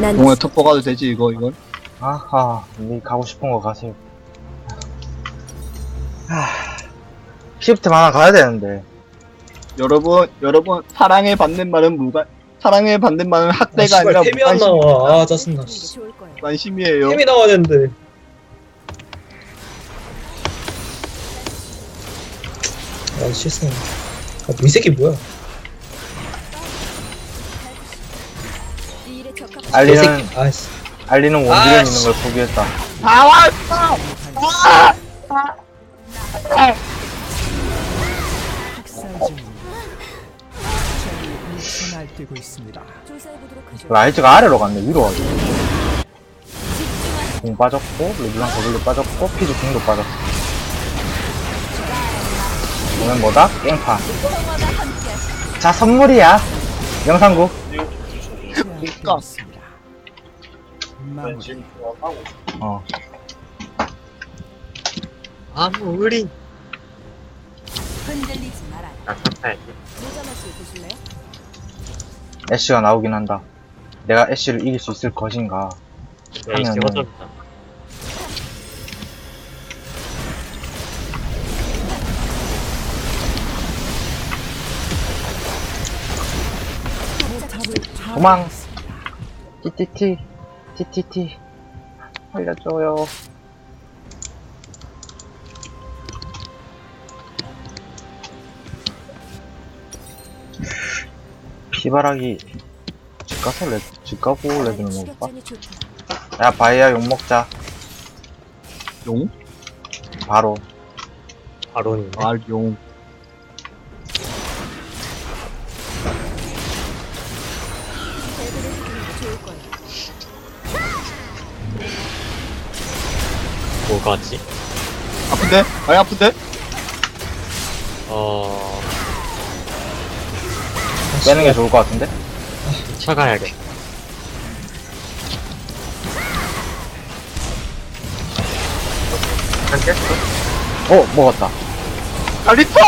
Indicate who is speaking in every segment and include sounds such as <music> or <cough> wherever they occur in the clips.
Speaker 1: 난
Speaker 2: 공에 특보 가도 되지 이거 이건?
Speaker 3: 아하, 니 가고 싶은 거 가세요. 하, 시프트 하나 가야 되는데.
Speaker 2: 여러분 여러분 사랑에 받는 말은 무관 사랑에 받는 말은
Speaker 4: 아,
Speaker 2: 학대가 아 니라
Speaker 4: 씨발 템이 안
Speaker 2: 무관심,
Speaker 4: 나와 아 짜증나
Speaker 1: 좋을 거예요.
Speaker 2: 무관심이에요.
Speaker 4: 템이 나와야 되는데 아 실수네 아, 뭐 이 새끼 뭐야
Speaker 3: 알리는,
Speaker 4: 아이씨
Speaker 3: 알리는 원딜에
Speaker 4: 아,
Speaker 3: 있는 걸 포기했다.
Speaker 5: 학살 중입니다. 적이 일체 날뛰고 있습니다.
Speaker 1: 조사해보도록 하죠.
Speaker 3: 라이즈가 아래로 갔네, 위로 가지. 공 빠졌고, 르블랑 거슬로 빠졌고, 피즈 공도 빠졌어. 오늘 뭐다? 깽판. 자, 선물이야. 영상국.
Speaker 5: 제압되고 있습니다. 마무리.
Speaker 3: 어.
Speaker 6: 아무 의리
Speaker 1: 흔들리지 말아요. 모자 맛을 보실래요?
Speaker 3: 애쉬가 나오긴 한다. 내가 애쉬를 이길 수 있을 것인가.
Speaker 6: 에이씨
Speaker 3: 하면은-
Speaker 6: 허접이다
Speaker 5: 포탑을
Speaker 3: 도망.
Speaker 5: 파괴했
Speaker 3: TTT. 알려줘요. 피바라기 집 가서 레, 집 가고 레드는 먹을까?
Speaker 1: 추격전이 좋다.
Speaker 3: 야 바이야 욕 먹자
Speaker 2: 용?
Speaker 3: 바로
Speaker 6: 바론이네
Speaker 2: 말용.
Speaker 6: 뭐가지?
Speaker 2: 아픈데? 많이 아픈데?
Speaker 6: 어...
Speaker 3: 빼는 게 좋을 것 같은데?
Speaker 6: 쳐가야겠다 안 깼어?
Speaker 3: 어 먹었다
Speaker 2: 잘했어!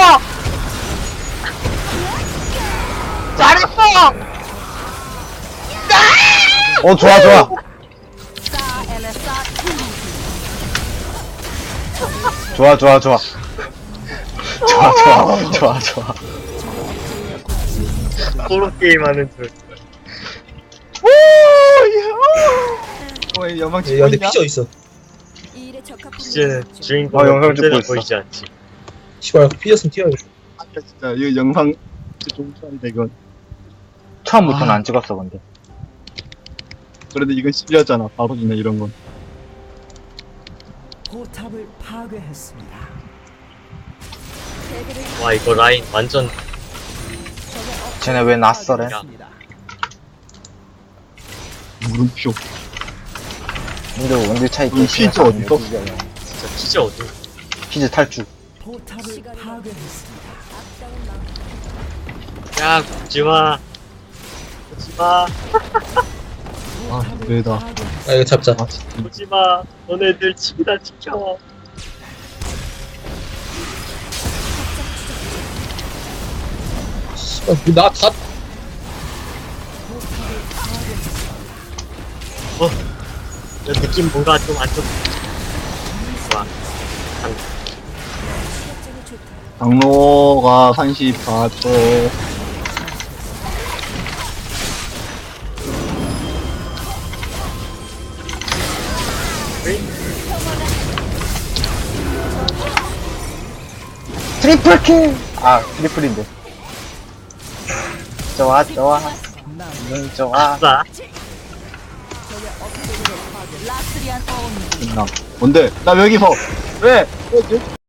Speaker 2: 잘했어!
Speaker 3: 어 좋아 좋아 좋아 좋아 좋아 <laughs> 좋아 좋아 좋아 좋아
Speaker 6: 소로 게임 하는 줄
Speaker 2: 오! 야! 어, 연방
Speaker 4: 야
Speaker 2: 치고
Speaker 4: 근데
Speaker 2: 있냐?
Speaker 4: 피자 있어
Speaker 1: 이
Speaker 6: 이제는
Speaker 1: 게
Speaker 6: 주인공
Speaker 3: 어, 영상 찍고 있어.
Speaker 6: 보이지 않지
Speaker 4: 씨발 피자스면 튀어야겠어
Speaker 2: 아, 진짜 이거 영상 좋아한다 이건.
Speaker 3: 처음부터는
Speaker 2: 아.
Speaker 3: 안 찍었어 근데
Speaker 2: 그래도 이건 실려잖아. 바로 주네 이런 건.
Speaker 5: 포탑을 파괴했습니다.
Speaker 6: 와 이거 라인 완전
Speaker 3: 쟤네 왜 낯설해?
Speaker 2: 물음표.
Speaker 3: 근데 원딜 차이
Speaker 2: 음, 피즈 어딨어?
Speaker 6: 진짜 진짜 어두
Speaker 3: 피즈
Speaker 5: 포탑을 파괴했습니다.
Speaker 6: 막야 굽지마 굽지마 <laughs>
Speaker 2: 아 왜다
Speaker 4: 아 이거 잡자
Speaker 2: 아,
Speaker 6: 오지 마. 너네들 지키다 지켜
Speaker 4: 나다
Speaker 6: 내 느낌 뭔가 좀 안 좋. 좋아.
Speaker 2: 장로가 34도?
Speaker 3: 트리플 킬! 아 트리플인데 좋아 좋아 응 좋아
Speaker 6: 아싸.
Speaker 2: 뭔데? 나 여기서 왜? 왜?